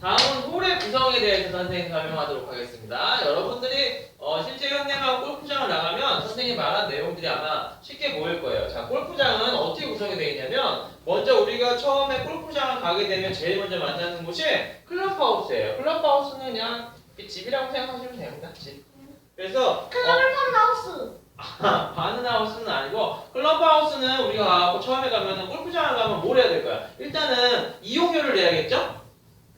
다음은 홀의 구성에 대해서 선생님 설명하도록 하겠습니다. 여러분들이 어, 실제 현행하고 골프장을 나가면 선생님이 말한 내용들이 아마 쉽게 보일 거예요. 자, 골프장은 어떻게 구성이 되어 있냐면 먼저 우리가 처음에 골프장을 가게 되면 제일 먼저 만나는 곳이 클럽하우스예요. 클럽하우스는 그냥 이 집이라고 생각하시면 됩니다. 집. 그래서 어, 클럽하우스. 아, 바는하우스는 아니고 클럽하우스는 우리가 처음에 가면은 골프장을 가면 뭘 해야 될까요? 일단은 이용료를 내야겠죠?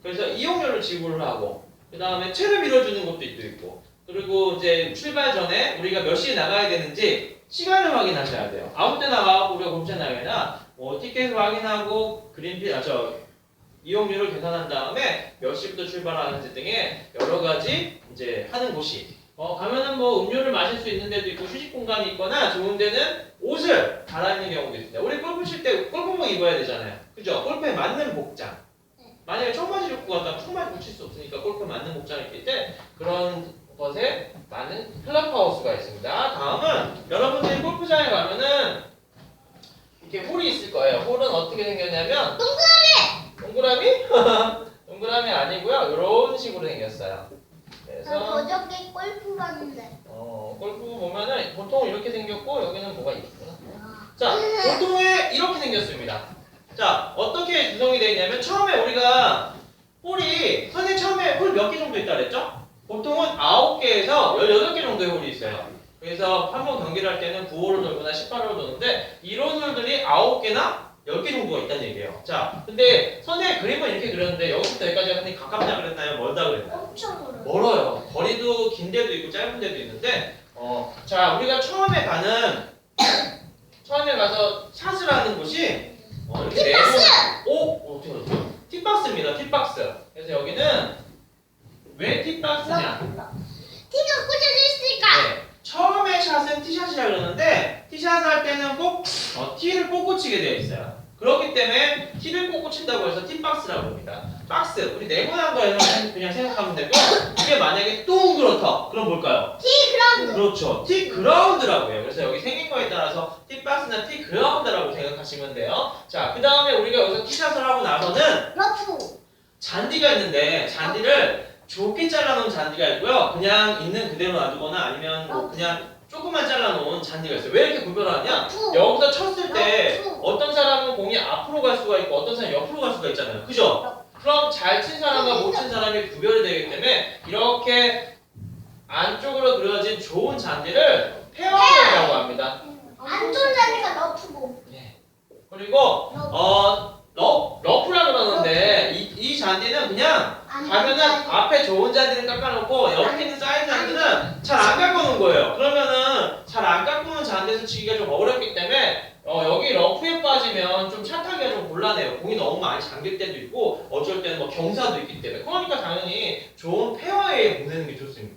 그래서 이용료를 지불을 하고 그 다음에 채를 밀어주는 것도 또 있고 그리고 이제 출발 전에 우리가 몇 시에 나가야 되는지 시간을 확인하셔야 돼요. 아무 때 나가고 우리가 나가나 뭐 티켓을 확인하고 그린피 아저 이용료를 계산한 다음에 몇 시부터 출발하는지 등의 여러 가지 이제 하는 곳이 어, 가면은 뭐 음료를 마실 수 있는 데도 있고 휴식 공간이 있거나 좋은 데는 옷을 갈아입는 경우도 있습니다. 우리 골프 칠 때 골프복 입어야 되잖아요. 그죠? 골프에 맞는 복장. 만약에 청바지 를 입고 갔다가 청바지 붙일 수 없으니까 골프에 맞는 복장을 입을 때 그런 것에 맞는 클럽하우스가 있습니다. 다음은 여러분들이 골프장에 가면은 이렇게 홀이 있을 거예요. 홀은 어떻게 생겼냐면 동그라미? 동그라미 아니고요. 이런 식으로 생겼어요. 그래서 저 어저께 골프 봤는데. 어, 골프 보면은 보통 이렇게 생겼고 여기는 뭐가 있구나. 아. 자, 보통에 이렇게 생겼습니다. 자, 어떻게 구성이 되어 있냐면 처음에 홀이 선생님 처음에 홀 몇 개 정도 있다 그랬죠? 보통은 9개에서 18개 정도의 홀이 있어요. 그래서 한 번 경기를 할 때는 9홀을 돌거나 18홀을 도는데 이런 홀들이 9개나 10개 정도가 있다는 얘기예요. 자, 근데 선생님 그림은 이렇게 그렸는데 여기부터 여기까지 선생님 가깝다 그랬나요? 멀다 그랬나요? 엄청 멀어. 멀어요. 거리도 긴 데도 있고 짧은 데도 있는데, 어, 자 우리가 처음에 가는 처음에 가서 샷을 하는 곳이 어, 이렇게! 네모- 오 어떻게 알았죠? 팁박스입니다. 팁박스. 그래서 여기는 왜 팁박스냐? 티가 꽂혀져 있으니까. 네. 처음에 샷은 티샷이라 그러는데 티샷 할 때는 꼭 어, 티를 뽑고 치게 되어 있어요. 그렇기 때문에 티를 뽑고 친다고 해서 티박스라고 합니다. 박스 우리 네모난 거에서 그냥 생각하면 되고 이게 만약에 동그랗다 그럼 뭘까요? 티 그라운드. 그렇죠. 티 그라운드라고 해요. 그래서 여기 생긴 거에 따라서 티 박스나 티 그라운드라고 생각하시면 돼요. 자, 그 다음에 우리가 여기서 티샷을 하고 나서는 러프. 잔디가 있는데 잔디를 좁게 잘라놓은 잔디가 있고요. 그냥 있는 그대로 놔두거나 아니면 뭐 그냥 조금만 잘라놓은 잔디가 있어요. 왜 이렇게 구별하냐? 러프. 여기서 쳤을 때 러프. 어떤 사람은 공이 앞으로 갈 수가 있고 어떤 사람은 옆으로 갈 수가 있잖아요. 그죠? 그럼 잘 친 사람과 못 친 사람이 구별이 되기 때문에 이렇게 안쪽으로 그려진 좋은 잔디를 페어웨이라고 합니다. 안 좋은 자리가 러프고. 네. 그리고 어 러, 러프라 그러는데 이, 이 잔디는 그냥 안 가면은. 앞에 좋은 잔디를 깎아놓고 옆에 있는 사이드 잔디는 잘 안 깎아놓은 거예요. 그러면은 잘 안 깎아놓은 잔디에서 치기가 좀 어렵기 때문에 어, 여기 러프에 빠지면 좀 샷하기가 좀 곤란해요. 공이 너무 많이 잠길 때도 있고 어쩔 때는 뭐 경사도 있기 때문에 그러니까 당연히 좋은 페어웨이에 보내는 게 좋습니다.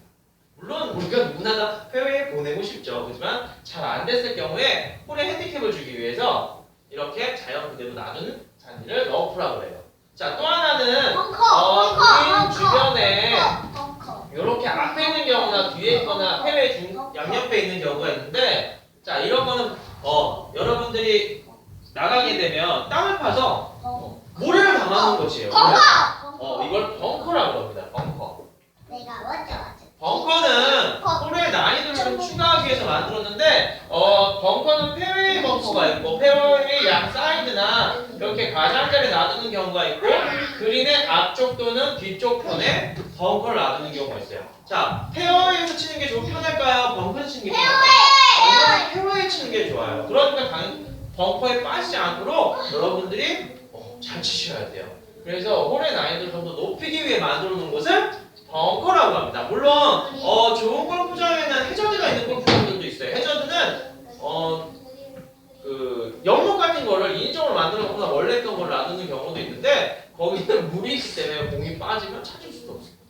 물론 우리가 누구나 다 페어웨이에 보내고 싶죠. 그렇지만 잘 안 됐을 경우에 홀에 핸디캡을 주기 위해서 이렇게 자연 그대로 놔두는 잔디를 러프라고 해요. 자 또 하나는. 어, 벙커. 주변에. 이렇게 앞에 있는 경우나 뒤에 있거나 해외 중 양옆에 있는 경우가 있는데 자 이런 거는 어 여러분들이 나가게 되면 땅을 파서 벙커. 모래를 담아놓은 곳이에요. 벙커. 어 이걸 벙커라고 합니다. 벙커. 내가 먼저. 벙커는 홀의 난이도를 좀 추가하기 위해서 만들었는데 어 벙커는 페어 벙커가 있고 페어웨이 양 사이드나 이렇게 가장자리 놔두는 경우가 있고 그린의 앞쪽 또는 뒤쪽 편에 벙커를 놔두는 경우가 있어요. 자 페어웨이에서 치는 게 좀 편할까요? 벙커에서 치는 게 편할까요? 당연히 페어웨이 치는 게 좋아요. 그러니까 당연히 벙커에 빠지지 않도록 여러분들이 어, 잘 치셔야 돼요. 그래서 홀의 난이도를 좀 더 높이기 위해 만들어 놓은 곳을 벙커라고 합니다. 물론 어, 좋은 골프장에는 해저드가 있는 골프장들도 있어요. 해저드는 어, 그 연못 같은 거를 인위적으로 만들어 놓거나 원래 있던 걸 놔두는 경우도 있는데 거기는 물이 있기 때문에 공이 빠지면 찾을 수도 없습니다.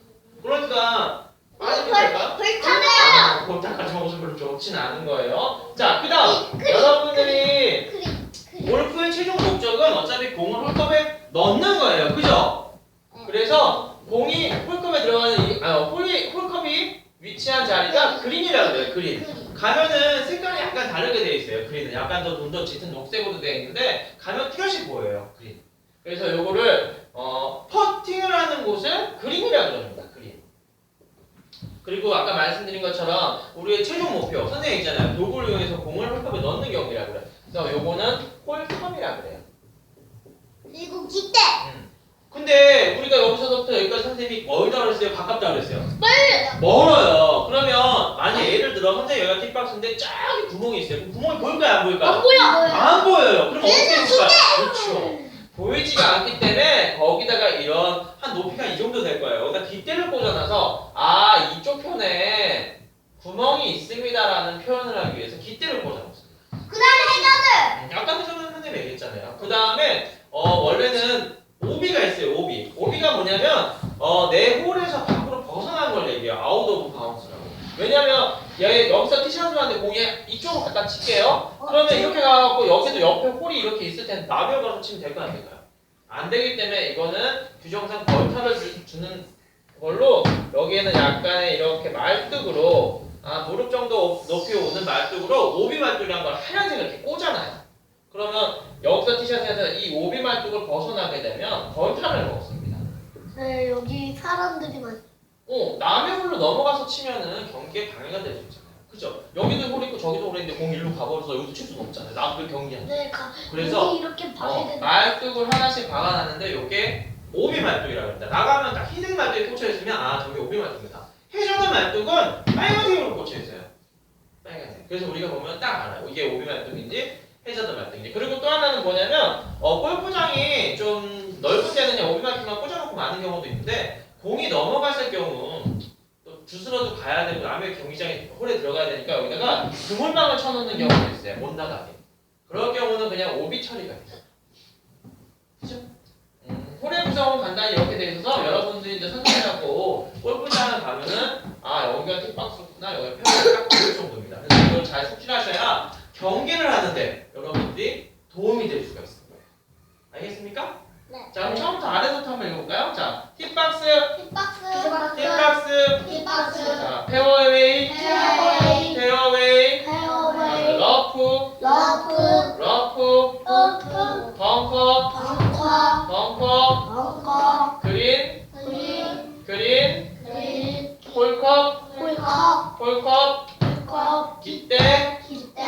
그러니까 빠지면 될까? 불타네요. 골타까지 먹어서 별로 좋지는 않은 거예요. 자, 그다음 여러분들이. 골프의 최종 목적은 어차피 공을 홀컵에 넣는 거예요. 그죠? 그래서 공이 홀컵에 들어가는 이, 아, 홀이, 홀컵이 위치한 자리가 그린이라고 해요. 그린. 가면은 색깔이 약간 다르게 되어 있어요. 그린은 약간 더눈더 짙은 녹색으로 되어 있는데 가면 뚜렷이 보여요. 그린. 그래서 요거를 어, 퍼팅을 하는 곳을 그림이라 그럽니다. 그림. 그리고 아까 말씀드린 것처럼 우리의 최종 목표 선생님 있잖아요. 도구를 이용해서 공을 홀컵에 넣는 경기라 그래. 그래서 요거는 홀컵이라 그래요. 그리고 기대. 근데 우리가 여기서부터 여기까지 선생님이 멀다 그랬어요? 가깝다 그랬어요? 멀어요. 그러면 만약 예를 들어 선생님 여기가 팁박스인데 저기 구멍이 있어요. 그럼 구멍이 보일까요? 안 보일까요? 보여. 안 보여요. 그럼 어떻게 그래서 될까요? 그렇죠. 보이지가 않기 때문에 거기다가 이런 한 높이가 이 정도 될 거예요. 여기다 깃대를 꽂아놔서 아 이쪽 편에 구멍이 있습니다라는 표현을 하기 위해서 깃대를 꽂아놓습니다. 그다음에 해저드. 아까 선생님 선생님 얘기했잖아요. 그 다음에 어 원래는 오비가 있어요. 오비. 오비가 뭐냐면 어내 홀에서 밖으로 벗어난 걸 얘기해요. 아웃 오브 바운스라고. 왜냐면 얘 여기서 티셔츠 하는데 공이 이쪽으로 갖다 칠게요. 그러면 이렇게 가갖고 여기도 옆에 홀이 이렇게 나비어 가서 치면 될거 아닐까요? 안 되기 때문에 이거는 규정상 벌타를 주, 주는 걸로 여기에는 약간의 이렇게 말뚝으로 아, 무릎 정도 높이 오는 말뚝으로 오비 말뚝이란 걸 하얀색을 이렇게 꽂아놔요. 그러면 여기서 티셔츠에서 이 오비 말뚝을 벗어나게 되면 벌타를 먹습니다. 네 여기 사람들이 많. 어, 남의 홀로 넘어가서 치면은 경기에 방해가 될 수 있잖아요. 그죠? 여기도 홀 있고 저기도 홀 있는데 공 일로 가버려서 여기도 칠 수는 없잖아요. 남들 경기하는. 네 가. 그래서 여기 이렇게 어, 방해되는. 말뚝을 하나씩 박아놨는데 요게 오비 말뚝이라고 합니다. 나가면 딱 흰색 말뚝이 꽂혀있으면 아 저게 오비 말뚝이다. 해저드 말뚝은 빨간색으로 꽂혀있어요. 빨간색. 그래서 우리가 보면 딱 알아요. 이게 오비 말뚝인지 해저드 말뚝인지. 그리고 또 하나는 뭐냐면 어, 골프장이 좀 넓은 데는 오비 말뚝만 꽂아놓고 마는 경우도 있는데 공이 넘어갔을 경우 또 주스러도 가야 되고 남의 경기장에 홀에 들어가야 되니까 여기다가 그물망을 쳐놓는 경우도 있어요. 못 나가게. 그럴 경우는 그냥 오비 처리가 돼요. 그죠? 음, 홀의 구성은 간단히 이렇게 돼 있어서 여러분들이 이제 선생님하고 골프장을 가면은 아 여기가 팁박스구나 여기가 페어가 딱 보일 정도입니다. 그래서 이걸 잘 숙지하셔야 경기를 하는데 여러분들이 도움이 될 수가 있습니다. 알겠습니까? 네. 자 그럼 처음부터 아래부터 한번 읽어볼까요? 자 팁박스, 힙박스. 팁박스, 힙박스. 자 페어웨이, 페어웨이. 페어웨이, 페어웨이. 러프, 러프. 러프, 러프. 벙커, 벙커. 벙커, 벙커. 그린, 그린. 그린, 그린. 홀컵, 홀컵. 홀컵, 홀컵. 깃대, 기대.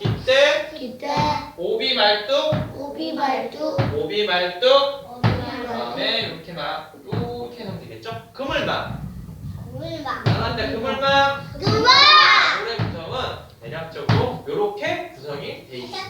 깃대, 기대. 오비 말뚝, 오비 말뚝. 오비 말뚝, 오비 말뚝. 그다음에 이렇게 막 이렇게 하면 되겠죠? 그물망. 물망. 나간다 그물망. 누가? 노래 구성은 대략적으로 이렇게 구성이 돼 있습니다.